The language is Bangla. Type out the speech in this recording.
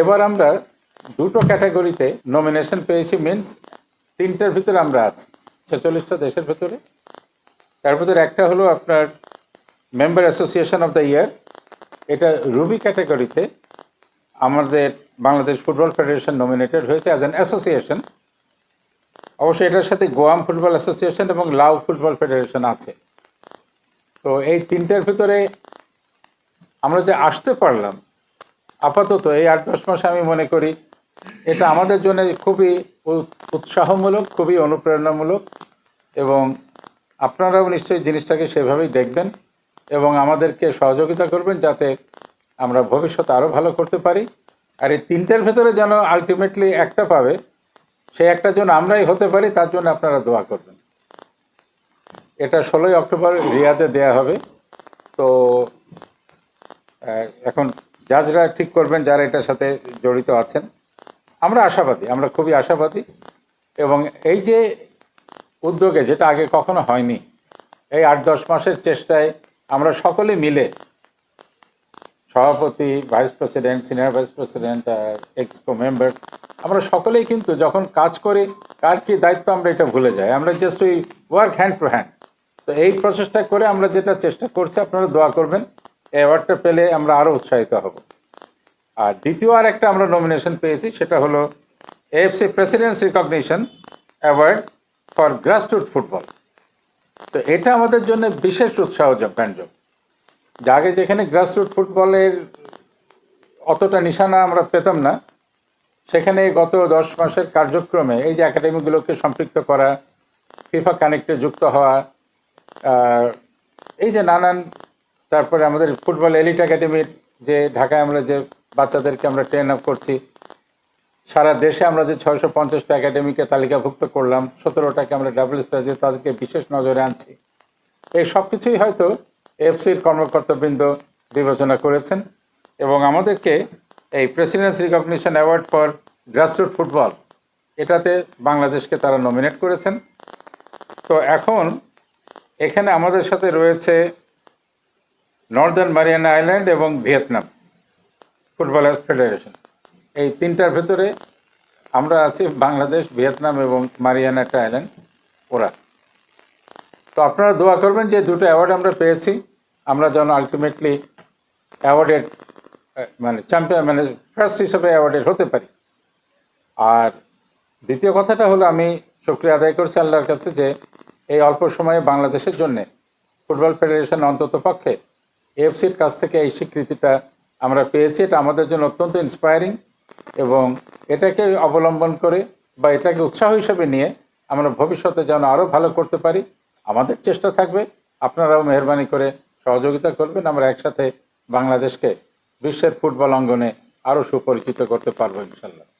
এবার আমরা দুটো ক্যাটাগরিতে নমিনেশন পেয়েছি মিনস তিনটার ভিতরে আমরা আছি। ছেচল্লিশটা দেশের ভেতরে। তার ভিতরে একটা হলো আপনার member association of the year এটা রুবি ক্যাটাগরিতে আমাদের বাংলাদেশ ফুটবল ফেডারেশন নমিনেটেড হয়েছে অ্যাজ অ্যান অ্যাসোসিয়েশন অবশ্যই এটার সাথে গোয়াম ফুটবল অ্যাসোসিয়েশন এবং লাউ ফুটবল ফেডারেশন আছে। তো এই তিনটার ভিতরে আমরা যে আসতে পারলাম আপাতত এই আট, দশ মাসে আমি মনে করি এটা আমাদের জন্য খুবই উৎসাহমূলক, খুবই অনুপ্রেরণামূলক এবং আপনারাও নিশ্চয়ই জিনিসটাকে সেভাবেই দেখবেন এবং আমাদেরকে সহযোগিতা করবেন যাতে আমরা ভবিষ্যতে আরও ভালো করতে পারি। আর এই তিনটার ভেতরে যেন আলটিমেটলি একটা পাবে, সেই একটা যেন আমরাই হতে পারি, তার জন্য আপনারা দোয়া করবেন। এটা ষোলোই অক্টোবর রিয়াদে দেয়া হবে। তো এখন জাজরা ঠিক করবেন যারা এটার সাথে জড়িত আছেন। আমরা আশাবাদী, আমরা খুবই আশাবাদী। এবং এই যে উদ্যোগে, যেটা আগে কখনো হয়নি, এই আট দশ মাসের চেষ্টায় আমরা সকলে মিলে সভাপতি, vice president, senior vice president আর এক্সকো মেম্বার্স, আমরা সকলেই কিন্তু যখন কাজ করি, কার কি দায়িত্ব আমরা এটা ভুলে যাই। আমরা জাস্ট ওই ওয়ার্ক হ্যান্ড টু হ্যান্ড তো এই প্রসেসটা করে আমরা যেটা চেষ্টা করছি, আপনারা দোয়া করবেন। অ্যাওয়ার্ডটা পেলে আমরা আরও উৎসাহিত হব। আর দ্বিতীয় আর একটা আমরা নমিনেশন পেয়েছি, সেটা হলো AFC president's recognition award for grassroot football তো এটা আমাদের জন্য বিশেষ উৎসাহ ব্যঞ্জক আগে যেখানে গ্রাসরুট ফুটবলের অতটা নিশানা আমরা পেতাম না, সেখানে গত দশ মাসের কার্যক্রমে এই যে একাডেমিগুলোকে সম্পৃক্ত করা ফিফা কানেক্টে যুক্ত হওয়া এই যে নানান তারপরে আমাদের ফুটবল এলিট একাডেমির যে ঢাকায় আমরা যে বাচ্চাদেরকে আমরা ট্রেন আপ করছি, সারা দেশে আমরা যে ছয়শো পঞ্চাশটা একাডেমিকে তালিকাভুক্ত করলাম, সতেরোটাকে আমরা ডাবল স্টার দিয়ে তাদেরকে বিশেষ নজরে আনছি। এই সব কিছুই হয়তো এফসির কর্মকর্তাবৃন্দ বিবেচনা করেছেন এবং আমাদেরকে এই president's recognition award for grassroot football এটাতে বাংলাদেশকে তারা নমিনেট করেছেন। তো এখন এখানে আমাদের সাথে রয়েছে নর্দার্ন মারিয়ানা আইল্যান্ড এবং ভিয়েতনাম ফুটবল ফেডারেশন এই তিনটার ভেতরে আমরা আছি বাংলাদেশ ভিয়েতনাম এবং মারিয়ানা আইল্যান্ড ওরা। তো আপনারা দোয়া করবেন যে দুটো অ্যাওয়ার্ড আমরা পেয়েছি। আমরা যেন আলটিমেটলি অ্যাওয়ার্ডেড মানে চ্যাম্পিয়ন মানে ফার্স্ট হিসেবে অ্যাওয়ার্ডেড হতে পারি। আর দ্বিতীয় কথাটা হলো আমি শুক্রিয়া আদায় করছি আল্লাহর কাছে যে এই অল্প সময়ে বাংলাদেশের জন্যে ফুটবল ফেডারেশন অন্তত পক্ষে এফসির কাছ থেকে এই স্বীকৃতিটা আমরা পেয়েছি। এটা আমাদের জন্য অত্যন্ত ইন্সপায়ারিং এবং এটাকে অবলম্বন করে বা এটাকে উৎসাহ হিসেবে নিয়ে আমরা ভবিষ্যতে যেন আরও ভালো করতে পারি। আমাদের চেষ্টা থাকবে। আপনারাও মেহরবানি করে সহযোগিতা করবেন। আমরা একসাথে বাংলাদেশকে বিশ্বের ফুটবল অঙ্গনে আরও সুপরিচিত করতে পারব ইনশাল্লাহ